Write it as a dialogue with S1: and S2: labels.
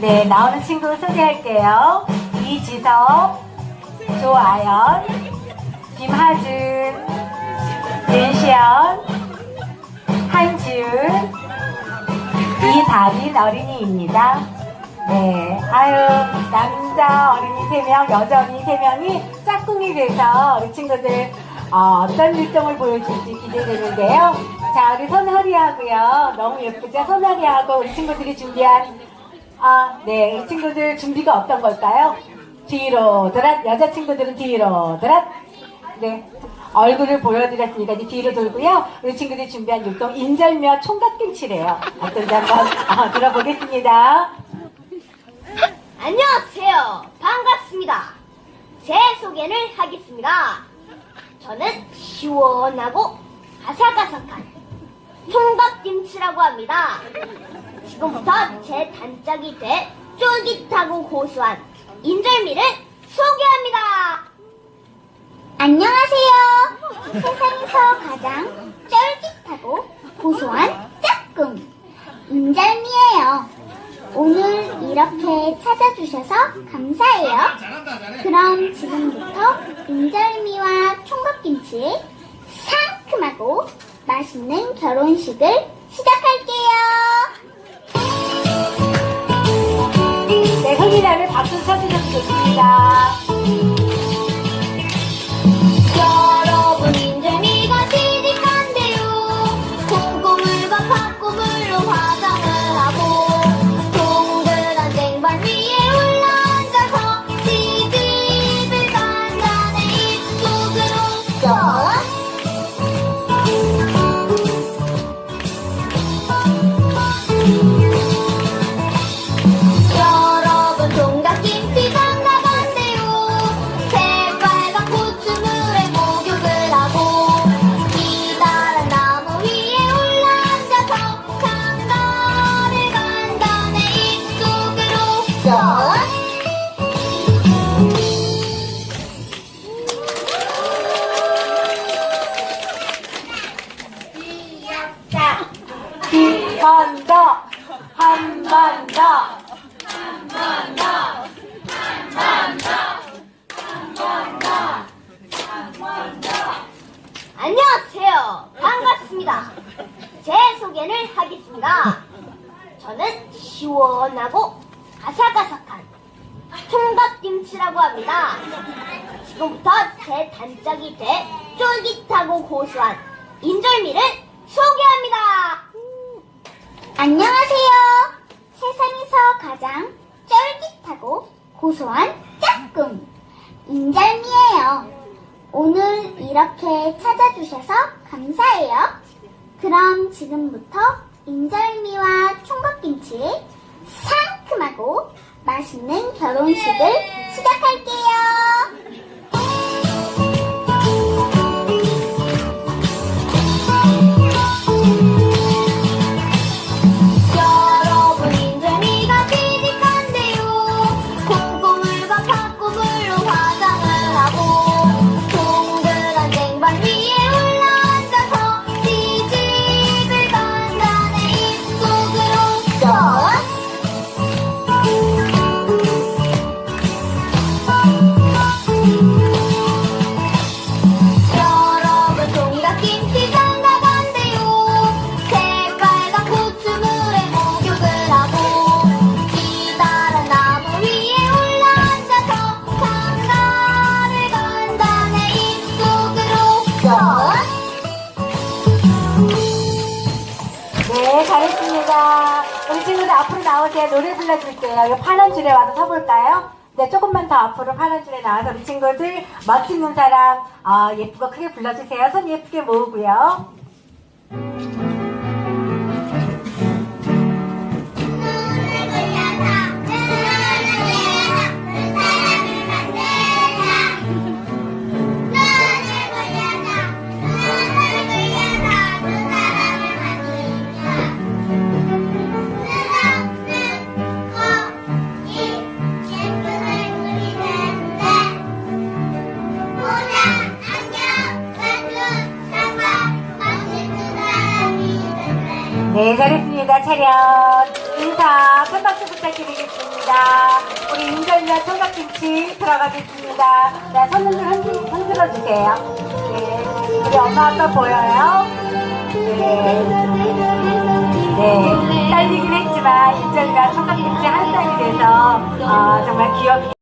S1: 네, 나오는 친구 소개할게요. 이지섭, 조아연, 김하준, 윤시연, 한지은, 이다린 어린이입니다. 네, 아유, 남자 어린이 3명, 여자 어린이 3명이 짝꿍이 돼서 우리 친구들 어, 떤 활동을 보여줄지 기대되는데요. 자, 우리 손허리하고요. 너무 예쁘죠? 손허리하고 우리 친구들이 준비한, 아, 네, 우리 친구들 준비가 어떤 걸까요? 뒤로 돌아, 여자 친구들은 뒤로 돌아, 네. 얼굴을 보여드렸으니까 이제 뒤로 돌고요. 우리 친구들이 준비한 율동 인절미와 총각김치래요. 어떤지 한번 어, 들어보겠습니다.
S2: 안녕하세요. 반갑습니다. 제 소개를 하겠습니다. 저는 시원하고 아삭아삭한 총각김치라고 합니다. 지금부터 제 단짝이 돼 쫄깃하고 고소한 인절미를 소개합니다.
S3: 안녕하세요. 세상에서 가장 쫄깃하고 고소한 짝꿍 인절미예요. 오늘 이렇게 찾아주셔서 감사해요. 그럼 지금부터 인절미와 총각김치의 상큼하고 맛있는 결혼식을 시작할게요.
S1: 한 번 더.
S2: 안녕하세요. 반갑습니다. 제 소개를 하겠습니다. 저는 시원하고 아삭아삭한 총각김치라고 합니다. 지금부터 제 단짝이 돼 쫄깃하고 고소한 인절미를 소개합니다.
S3: 안녕하세요. 세상에서 가장 쫄깃하 고 고소한 짝꿍 인절미예요. 오늘 이렇게 찾아주셔서 감사해요. 그럼 지금부터 인절미와 총각김치의 상큼하고 맛있는 결혼식을 시작할게요.
S1: 앞으로 나오세요. 노래 불러줄게요. 이 파란 줄에 와서 서볼까요? 네, 조금만 더 앞으로 파란 줄에 나와서 우리 친구들 멋진 눈사람 어, 예쁘고 크게 불러주세요. 손 예쁘게 모으고요.
S3: 네
S1: 네, 잘했습니다. 차렷. 인사, 큰 박수 부탁드리겠습니다. 인절미와 청각김치 들어가겠습니다. 자, 손 흔들, 흔들, 흔들어 주세요. 네. 우리 엄마 아빠 보여요? 네. 네. 딸리긴 했지만 인절미와 청각김치 한 쌍이 돼서 어, 정말 귀엽게